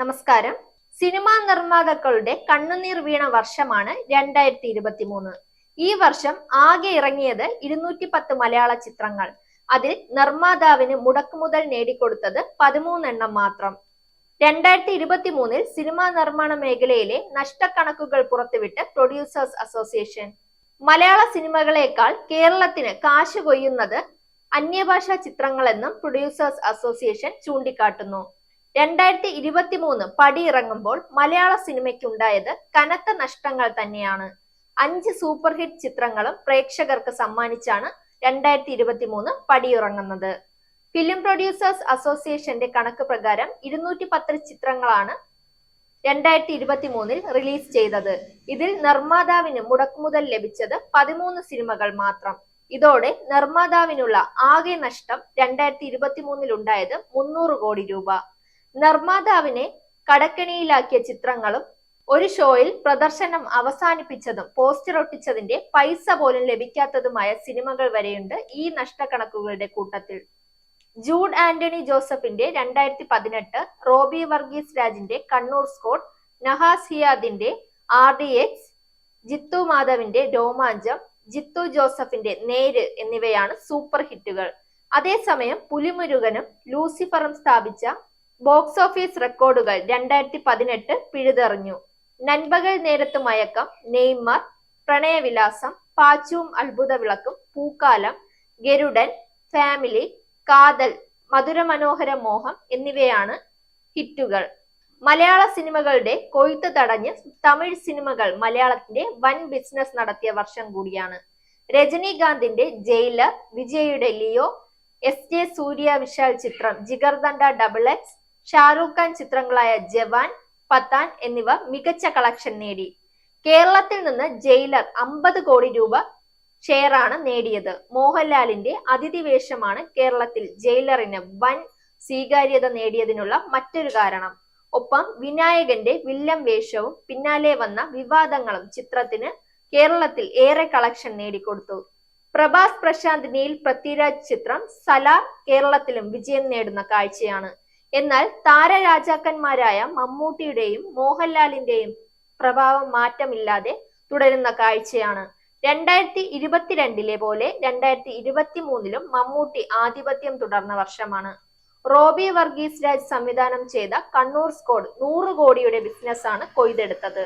നമസ്കാരം. സിനിമാ നിർമ്മാതാക്കളുടെ കണ്ണുനീർ വീണ വർഷമാണ് രണ്ടായിരത്തി ഇരുപത്തി മൂന്ന് ഈ വർഷം ആകെ ഇറങ്ങിയത് ഇരുന്നൂറ്റി പത്ത് മലയാള ചിത്രങ്ങൾ. അതിൽ നിർമ്മാതാവിന് മുടക്കുമുതൽ നേടിക്കൊടുത്തത് പതിമൂന്നെണ്ണം മാത്രം. രണ്ടായിരത്തി ഇരുപത്തി മൂന്നിൽ സിനിമാ നിർമ്മാണ മേഖലയിലെ നഷ്ടക്കണക്കുകൾ പുറത്തുവിട്ട് പ്രൊഡ്യൂസേഴ്സ് അസോസിയേഷൻ. മലയാള സിനിമകളേക്കാൾ കേരളത്തിന് കാശ് കൊയ്യുന്നത് അന്യഭാഷാ ചിത്രങ്ങളെന്നും പ്രൊഡ്യൂസേഴ്സ് അസോസിയേഷൻ ചൂണ്ടിക്കാട്ടുന്നു. രണ്ടായിരത്തി ഇരുപത്തി മൂന്ന് പടിയിറങ്ങുമ്പോൾ മലയാള സിനിമയ്ക്കുണ്ടായത് കനത്ത നഷ്ടങ്ങൾ തന്നെയാണ്. അഞ്ച് സൂപ്പർ ഹിറ്റ് ചിത്രങ്ങളും പ്രേക്ഷകർക്ക് സമ്മാനിച്ചാണ് രണ്ടായിരത്തി ഇരുപത്തി മൂന്ന് പടിയിറങ്ങുന്നത്. ഫിലിം പ്രൊഡ്യൂസേഴ്സ് അസോസിയേഷന്റെ കണക്ക് പ്രകാരം ഇരുന്നൂറ്റി പത്ത് ചിത്രങ്ങളാണ് രണ്ടായിരത്തി ഇരുപത്തി മൂന്നിൽ റിലീസ് ചെയ്തത്. ഇതിൽ നിർമ്മാതാവിന് മുടക്കുമുതൽ ലഭിച്ചത് പതിമൂന്ന് സിനിമകൾ മാത്രം. ഇതോടെ നിർമ്മാതാവിനുള്ള ആകെ നഷ്ടം രണ്ടായിരത്തി ഇരുപത്തി മൂന്നിൽ ഉണ്ടായത് മുന്നൂറ് കോടി രൂപ. നിർമ്മാതാവിനെ കടക്കണിയിലാക്കിയ ചിത്രങ്ങളും ഒരു ഷോയിൽ പ്രദർശനം അവസാനിപ്പിച്ചതും പോസ്റ്റർ ഒട്ടിച്ചതിന്റെ പൈസ പോലും ലഭിക്കാത്തതുമായ സിനിമകൾ വരെയുണ്ട് ഈ നഷ്ടക്കണക്കുകളുടെ കൂട്ടത്തിൽ. ജൂഡ് ആന്റണി ജോസഫിന്റെ രണ്ടായിരത്തി പതിനെട്ട് റോബി വർഗീസ് രാജിന്റെ കണ്ണൂർ സ്കോട്ട് നഹാസ് ഹിയാദിന്റെ ആർ ഡി എക്സ് ജിത്തു മാധവിന്റെ രോമാഞ്ചം ജിത്തു ജോസഫിന്റെ നേര് എന്നിവയാണ് സൂപ്പർ ഹിറ്റുകൾ. അതേസമയം പുലിമുരുകനും ലൂസിഫറും സ്ഥാപിച്ച ബോക്സ് ഓഫീസ് റെക്കോർഡുകൾ രണ്ടായിരത്തി പതിനെട്ട് പിഴുതെറിഞ്ഞു. നൻപകൽ നേരത്ത് മയക്കം നെയ്മർ പ്രണയവിലാസം പാച്ചുവും അത്ഭുത വിളക്കും പൂക്കാലം ഗരുഡൻ ഫാമിലി കാതൽ മധുരമനോഹര മോഹം എന്നിവയാണ് ഹിറ്റുകൾ. മലയാള സിനിമകളുടെ കൊയ്ത്ത് തടഞ്ഞ് തമിഴ് സിനിമകൾ മലയാളത്തിന്റെ വൻ ബിസിനസ് നടത്തിയ വർഷം കൂടിയാണ്. രജനീകാന്തിന്റെ ജയിലർ വിജയുടെ Leo S J Surya Vishal ചിത്രം ജിഗർദണ്ഡ ഡബിൾ എക്സ് ഷാറൂഖ് ഖാൻ ചിത്രങ്ങളായ ജവാൻ പത്താൻ എന്നിവ മികച്ച കളക്ഷൻ നേടി. കേരളത്തിൽ നിന്ന് ജയിലർ അമ്പത് കോടി രൂപ ഷെയറാണ് നേടിയത്. മോഹൻലാലിന്റെ അതിഥി വേഷമാണ് കേരളത്തിൽ ജയിലറിന് വൻ സ്വീകാര്യത നേടിയതിനുള്ള മറ്റൊരു കാരണം. ഒപ്പം വിനായകന്റെ വില്ലൻ വേഷവും പിന്നാലെ വന്ന വിവാദങ്ങളും ചിത്രത്തിന് കേരളത്തിൽ ഏറെ കളക്ഷൻ നേടിക്കൊടുത്തു. പ്രഭാസ് പ്രശാന്ത് നീൽ പൃഥ്വിരാജ് ചിത്രം സലാർ കേരളത്തിലും വിജയം നേടുന്ന കാഴ്ചയാണ്. എന്നാൽ താരരാജാക്കന്മാരായ മമ്മൂട്ടിയുടെയും മോഹൻലാലിന്റെയും പ്രഭാവം മാറ്റമില്ലാതെ തുടരുന്ന കാഴ്ചയാണ്. രണ്ടായിരത്തി ഇരുപത്തിരണ്ടിലെ പോലെ രണ്ടായിരത്തി ഇരുപത്തി മൂന്നിലും മമ്മൂട്ടി ആധിപത്യം തുടർന്ന വർഷമാണ്. റോബി വർഗീസ് രാജ് സംവിധാനം ചെയ്ത കണ്ണൂർ സ്കോഡ് നൂറ് കോടിയുടെ ബിസിനസ്സാണ് കൊയ്തെടുത്തത്.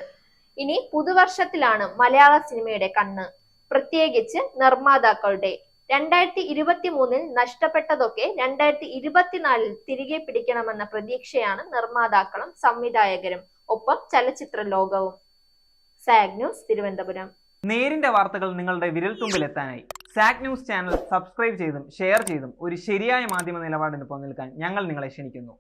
ഇനി പുതുവർഷത്തിലാണ് മലയാള സിനിമയുടെ കണ്ണ്. പ്രത്യേകിച്ച് നിർമ്മാതാക്കളുടെ രണ്ടായിരത്തി ഇരുപത്തി മൂന്നിൽ നഷ്ടപ്പെട്ടതൊക്കെ രണ്ടായിരത്തി ഇരുപത്തിനാലിൽ തിരികെ പിടിക്കണമെന്ന പ്രതീക്ഷയാണ് നിർമ്മാതാക്കളും സംവിധായകരും. ഒപ്പം ചലച്ചിത്ര ലോകവും. സാഗ് ന്യൂസ് തിരുവനന്തപുരം. നേരിന്റെ വാർത്തകൾ നിങ്ങളുടെ വിരൽത്തുമ്പിലെത്താനായി. സാഗ് ന്യൂസ് ചാനൽ സബ്സ്ക്രൈബ് ചെയ്തും ഷെയർ ചെയ്തും ഒരു ശരിയായ മാധ്യമ നിലപാടിന് നിൽക്കാൻ ഞങ്ങൾ നിങ്ങളെ ക്ഷണിക്കുന്നു.